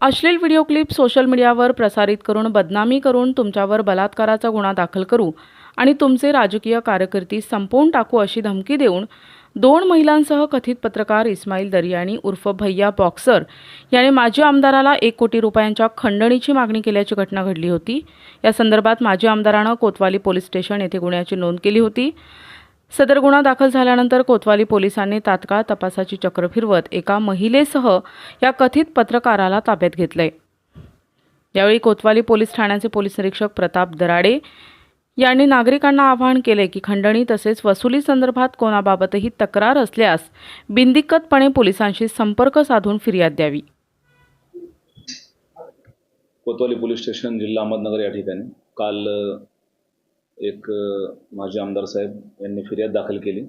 अश्लील video clip social मीडियावर प्रसारित करून बदनामी करून तुमच्यावर बलात्काराचा गुन्हा दाखल करू आणि तुमचे राजकीय कारकिर्दी संपवून टाकू अशी धमकी देऊन दोन महिलांसह कथित पत्रकार इस्माईल दरियानी उर्फ भैया बॉक्सर याने माजी आमदाराला एक कोटी रुपयांच्या खंडणीची मागणी केल्याची घटना घडली होती. या संदर्भात माजी आमदारानं कोतवाली पोलीस स्टेशन येथे गुन्ह्याची नोंद केली होती. सदर गुन्हा दाखल झाल्यानंतर कोतवाली पोलिसांनी तात्काळ तपासाची चक्र फिरवत एका महिलेसह या कथित पत्रकाराला ताब्यात घेतले. यावेळी कोतवाली पोलीस ठाण्याचे पोलीस निरीक्षक प्रताप दराडे यांनी नागरिकांना आवाहन केले की खंडणी तसेच वसुली संदर्भात कोणाबाबतही तक्रार असल्यास बिनदिक्कतपणे पोलिसांशी संपर्क साधून फिर्याद द्यावी. कोतवाली पोलीस स्टेशन जिल्हा अहमदनगर या ठिकाणी काल एक माजी आमदार साहेब यांनी फिर्याद दाखल केली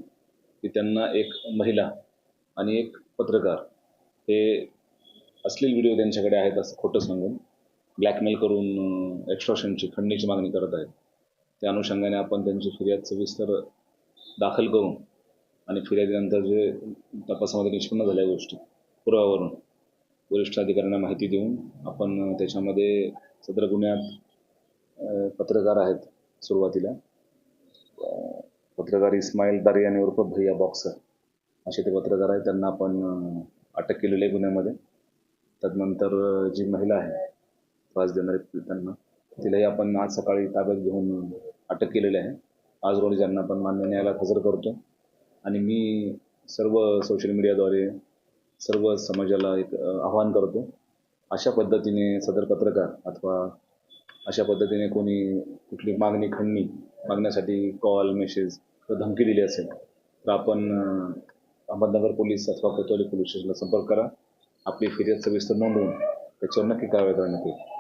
की त्यांना एक महिला आणि एक पत्रकार हे अश्लील व्हिडिओ त्यांच्याकडे आहेत असं खोटं सांगून ब्लॅकमेल करून एक्स्ट्रॉशनची खंडणीची मागणी करत आहेत. त्या अनुषंगाने आपण त्यांची फिर्याद सविस्तर दाखल करून आणि फिर्यादीनंतर जे तपासामध्ये निष्पन्न झाल्या गोष्टी पुराव्यावरून वरिष्ठ अधिकाऱ्यांना माहिती देऊन आपण त्याच्यामध्ये सदर गुन्ह्यात पत्रकार आहेत सुरुवातीला. पत्रकार इस्माईल दारी आणि उर्फ भैया बॉक्सर असे ते पत्रकार आहेत. त्यांना आपण अटक केलेली आहे गुन्ह्यामध्ये त्यानंतर जी महिला आहे त्रास देणारी त्यांना तिलाही आपण आज सकाळी ताब्यात घेऊन अटक केलेली आहे. आज रोजी ज्यांना आपण मान्य न्यायालयात हजर करतो. आणि मी सर्व सोशल मीडियाद्वारे सर्व समाजाला एक आवाहन करतो. अशा पद्धतीने सदर पत्रकार अथवा अशा पद्धतीने कोणी कुठली मागणी खंडणी मागण्यासाठी कॉल मेसेज किंवा धमकी दिली असेल तर आपण अहमदनगर पोलीस अथवा कोतवाली पोलीस स्टेशनला संपर्क करा. आपली फिर्याद सविस्तर नोंदवून त्याच्यावर नक्की कारवाई करण्यात येईल.